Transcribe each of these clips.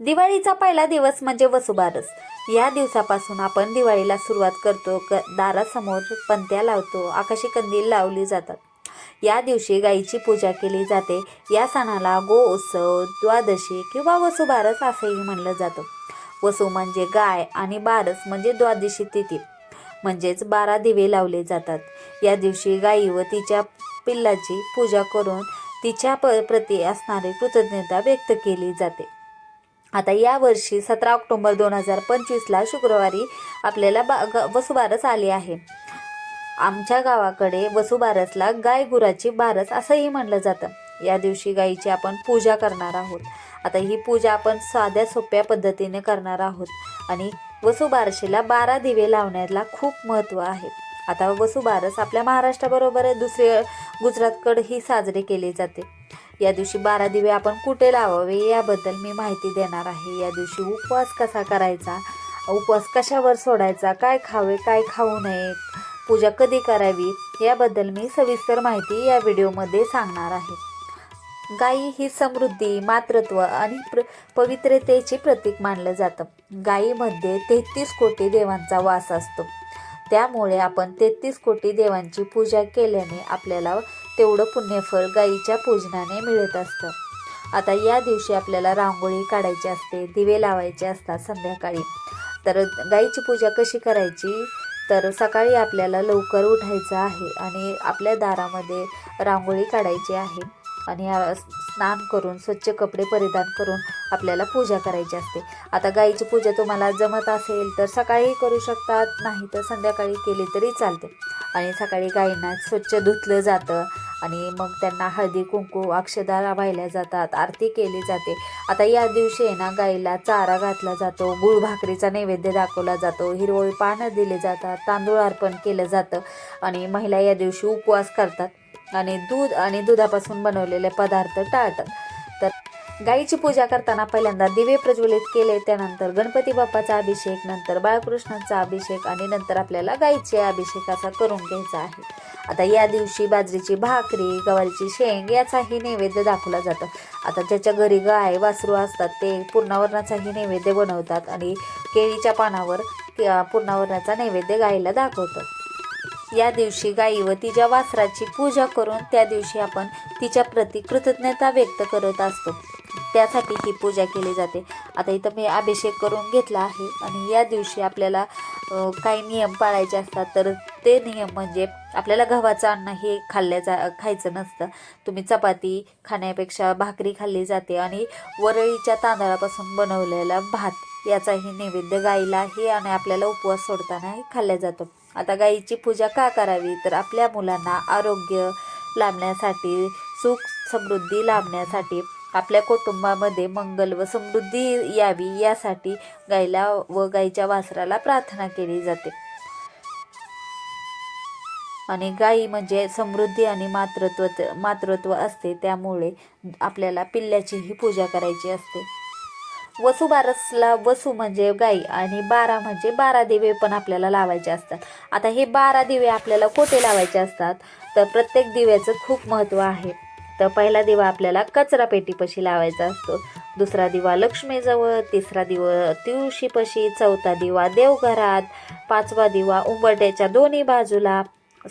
दिवाळीचा पहिला दिवस म्हणजे वसुबारस. या दिवसापासून आपण दिवाळीला सुरुवात करतो क दारासमोर पंत्या लावतो आकाशी कंदील लावली जातात. या दिवशी गाईची पूजा केली जाते. या सणाला गो उत्सव द्वादशी किंवा वसुबारस असंही म्हणलं जातं. वसू म्हणजे गाय आणि बारस म्हणजे द्वादशी तिथी म्हणजेच बारा दिवे लावले जातात. या दिवशी गाई व तिच्या पिल्लाची पूजा करून तिच्या प प्रती असणारी कृतज्ञता व्यक्त केली जाते. आता या वर्षी सतरा ऑक्टोंबर दोन हजार पंचवीसला शुक्रवारी आपल्याला बा ग वसुबारस आली आहे. आमच्या गावाकडे वसुबारसला गाय गुराची बारस असंही म्हणलं जातं. या दिवशी गाईची आपण पूजा करणार आहोत. आता ही पूजा आपण साध्या सोप्या पद्धतीने करणार आहोत. आणि वसुबारशीला बारा दिवे लावण्याला खूप महत्त्व आहे. आता वसुबारस आपल्या महाराष्ट्राबरोबर दुसरे गुजरातकडेही साजरे केले जाते. या दिवशी बारा दिवे आपण कुठे लावावे याबद्दल मी माहिती देणार आहे. या दिवशी उपवास कसा करायचा? उपवास कशावर सोडायचा? काय खावे? काय खाऊ नये? पूजा कधी करावी? याबद्दल मी सविस्तर माहिती या व्हिडिओमध्ये सांगणार आहे. गाई ही समृद्धी मातृत्व आणि प्र पवित्रतेचे प्रतीक मानलं जातं. गायीमध्ये तेहतीस कोटी देवांचा वास असतो. त्यामुळे आपण तेहतीस कोटी देवांची पूजा केल्याने आपल्याला तेवढं पुण्यफळ गाईच्या पूजनाने मिळत असतं. आता या दिवशी आपल्याला रांगोळी काढायची असते दिवे लावायचे असतात संध्याकाळी. तर गाईची पूजा कशी करायची? तर सकाळी आपल्याला लवकर उठायचं आहे आणि आपल्या दारामध्ये रांगोळी काढायची आहे आणि स्नान करून स्वच्छ कपडे परिधान करून आपल्याला पूजा करायची असते. आता गाईची पूजा तुम्हाला जमत असेल तर सकाळी करू शकतात नाही तर संध्याकाळी केली तरी चालते. आणि सकाळी गायींना स्वच्छ धुतलं जातं आणि मग त्यांना हळदी कुंकू अक्षदा वाहिल्या जातात आरती केली जाते. आता या दिवशी आहे ना गाईला चारा घातला जातो गुळ भाकरीचा नैवेद्य दाखवला जातो हिरवळी पानं दिले जातात तांदूळ अर्पण केलं जातं आणि महिला या दिवशी उपवास करतात. आणि दूध आणि दुधापासून बनवलेले पदार्थ टाळतात. गाईची पूजा करताना पहिल्यांदा दिवे प्रज्वलित केले त्यानंतर गणपती बाप्पाचा अभिषेक नंतर बाळकृष्णांचा अभिषेक आणि नंतर आपल्याला गाईचे अभिषेक असा करून घ्यायचा आहे. आता या दिवशी बाजरीची भाकरी गवारीची शेंग याचाही नैवेद्य दाखवला जातं. आता ज्याच्या घरी गाय वासरू असतात ते पूर्णावरणाचाही नैवेद्य बनवतात आणि केळीच्या पानावर पूर्णावरणाचा नैवेद्य गाईला दाखवतात. या दिवशी गाई व तिच्या वासराची पूजा करून त्या दिवशी आपण तिच्या प्रती कृतज्ञता व्यक्त करत असतो. त्यासाठी ही पूजा केली जाते. आता इथं मी अभिषेक करून घेतला आहे आणि या दिवशी आपल्याला काही नियम पाळायचे असतात तर ते नियम म्हणजे आपल्याला गव्हाचं अन्न हे खाल्ल्या जा खायचं नसतं. तुम्ही चपाती खाण्यापेक्षा भाकरी खाल्ली जाते आणि वरळीच्या तांदळापासून बनवलेला भात याचाही नैवेद्य गाईला हे आणि आपल्याला उपवास सोडतानाही खाल्ल्या जातो. आता गाईची पूजा का करावी? तर आपल्या मुलांना आरोग्य लाभण्यासाठी सुख समृद्धी लाभण्यासाठी आपल्या कुटुंबामध्ये मंगल व समृद्धी यावी यासाठी गाईला व गाईच्या वासराला प्रार्थना केली जाते. आणि गाई म्हणजे समृद्धी आणि मातृत्व मातृत्व असते. त्यामुळे आपल्याला पिल्ल्याचीही पूजा करायची असते. वसुबारसला वसू म्हणजे गाई आणि बारा म्हणजे बारा दिवे पण आपल्याला लावायचे असतात. आता हे बारा दिवे आपल्याला कोठे लावायचे असतात? तर प्रत्येक दिव्याचं खूप महत्त्व आहे. तर पहिला दिवा आपल्याला कचरा पेटीपाशी लावायचा असतो. दुसरा दिवा लक्ष्मीजवळ तिसरा दिवा तुळशीपाशी चौथा दिवा देवघरात पाचवा दिवा उंबरट्याच्या दोन्ही बाजूला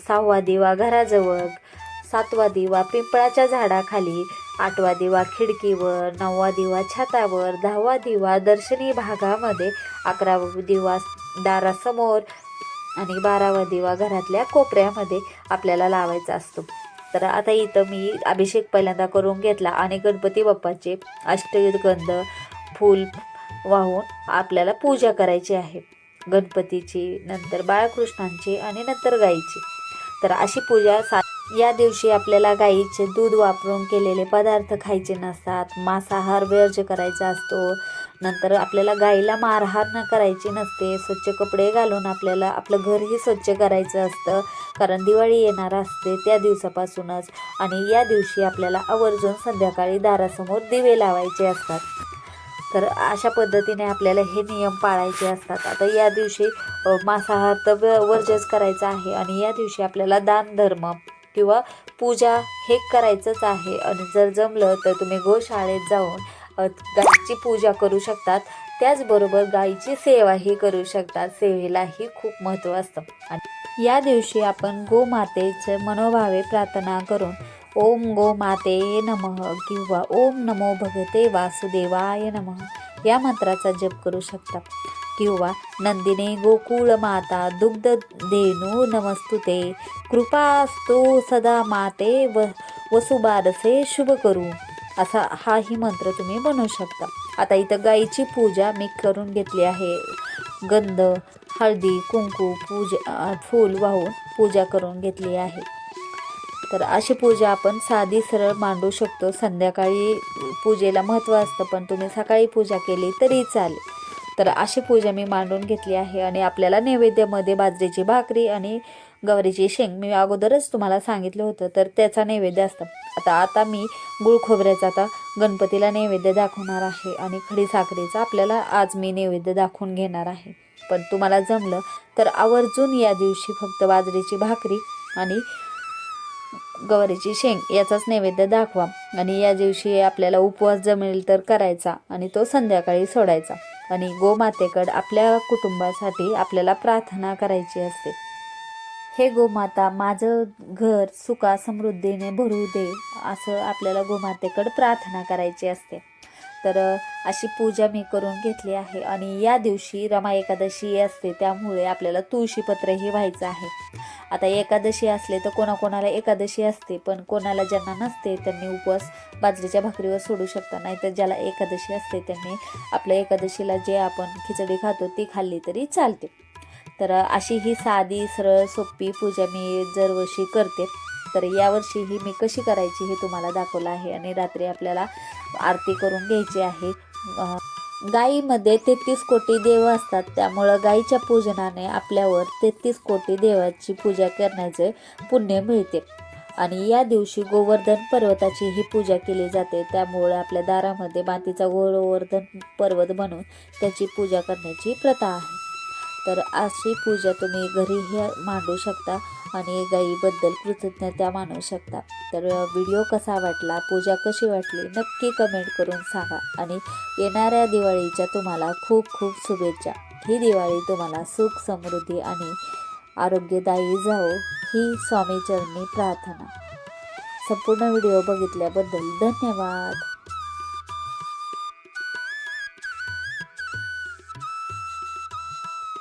सहावा दिवा घराजवळ सातवा दिवा पिंपळाच्या झाडाखाली आठवा दिवा खिडकीवर नववा दिवा छतावर दहावा दिवा दर्शनी भागामध्ये अकरावा दिवा दारासमोर आणि बारावा दिवा घरातल्या कोपऱ्यामध्ये आपल्याला लावायचा असतो. तर आता इथं मी अभिषेक पहिल्यांदा करून घेतला आणि गणपती बाप्पाचे अष्टगंध फूल वाहून आपल्याला पूजा करायची आहे. गणपतीची नंतर बाळकृष्णांची आणि नंतर गाईची. तर अशी पूजा सा या दिवशी आपल्याला गाईचे दूध वापरून केलेले पदार्थ खायचे नसतात. मांसाहार वर्ज करायचा असतो. नंतर आपल्याला गाईला मारहार न करायची नसते. स्वच्छ कपडे घालून आपल्याला आपलं घरही स्वच्छ करायचं असतं. कारण दिवाळी येणार असते त्या दिवसापासूनच. आणि या दिवशी आपल्याला आवर्जून संध्याकाळी दारासमोर दिवे लावायचे असतात. तर अशा पद्धतीने आपल्याला हे नियम पाळायचे असतात. आता या दिवशी मांसाहार तर व- वर्जच करायचा आहे आणि या दिवशी आपल्याला दान धर्म किंवा पूजा हे करायचंच आहे. आणि जर जमलं तर तुम्ही गोशाळेत जाऊन अ, गाईची पूजा करू शकतात. त्याचबरोबर गाईची सेवाही करू शकतात. सेवेलाही खूप महत्त्व असतं. आणि या दिवशी आपण गोमातेचे मनोभावे प्रार्थना करून ओम गो माते नमः किंवा ओम नमो भगते वासुदेवाय नमः. या मंत्राचा जप करू शकता. किंवा नंदिने गोकुळ माता दुग्ध धेनू नमस्तुते. कृपास्तु सदा माते व वसुबारसे शुभ करू. असा हाही मंत्र तुम्ही बनवू शकता. आता इथं गाईची पूजा मी करून घेतली आहे. गंध हळदी कुंकू पूजा फूल वाहून पूजा करून घेतली आहे. तर अशी पूजा आपण साधी सरळ मांडू शकतो. संध्याकाळी पूजेला महत्त्व असतं पण तुम्ही सकाळी पूजा केली तरी चालेल. तर अशी पूजा मी मांडून घेतली आहे आणि आपल्याला नैवेद्यामध्ये बाजरीची भाकरी आणि गवारीची शेंग मी अगोदरच तुम्हाला सांगितलं होतं तर त्याचा नैवेद्य असतं. आता आता मी गुळ खोबऱ्याचा आता गणपतीला नैवेद्य दाखवणार आहे आणि खडी साखरेचा आपल्याला आज मी नैवेद्य दाखवून घेणार आहे. पण तुम्हाला जमलं तर आवर्जून या दिवशी फक्त बाजरीची भाकरी आणि गवारीची शेंग याचाच नैवेद्य दाखवा आणि या दिवशी आपल्याला उपवास जमेल तर करायचा आणि तो संध्याकाळी सोडायचा. आणि गोमातेकड आपल्या कुटुंबासाठी आपल्याला प्रार्थना करायची असते. हे गोमाता माझं घर सुखा समृद्धीने भरू दे असं आपल्याला गोमातेकडं प्रार्थना करायची असते. तर अशी पूजा मी करून घेतली आहे आणि या दिवशी रमा एकादशी असते त्यामुळे आपल्याला तुळशीपत्रही व्हायचं आहे. आता एकादशी असले तर कोणाकोणाला एकादशी असते पण कोणाला ज्यांना नसते त्यांनी उपवास बाजरीच्या भाकरीवर सोडू शकता. नाही तर ज्याला एकादशी असते त्यांनी आपल्या एकादशीला जे आपण खिचडी खातो ती खाल्ली तरी चालते. तर अशी ही साधी सरळ सोपी पूजा मी दरवर्षी करते. तर यावर्षी ही मी कशी करायची हे तुम्हाला दाखवलं आहे आणि रात्री आपल्याला आरती करून घ्यायची आहे. गायीमध्ये गाईमध्ये तेहतीस कोटी देव असतात. त्यामुळं गाईच्या पूजनाने आपल्यावर तेहतीस कोटी देवाची पूजा करण्याचे पुण्य मिळते. आणि या दिवशी गोवर्धन पर्वताची ही पूजा केली जाते. त्यामुळे आपल्या दारामध्ये मातीचा गोवर्धन पर्वत बनवून त्याची पूजा करण्याची प्रथा आहे. तर अशी पूजा तुम्ही घरीही मांडू शकता. आणि गाईबद्दल कृतज्ञता मानू शकता. तर व्हिडिओ कसा वाटला पूजा कशी वाटली नक्की कमेंट करून सांगा. आणि येणाऱ्या दिवाळीच्या तुम्हाला खूप खूप शुभेच्छा. ही दिवाळी तुम्हाला सुख समृद्धी आणि आरोग्यदायी जावो ही स्वामीचरणी प्रार्थना. संपूर्ण व्हिडिओ बघितल्याबद्दल धन्यवाद.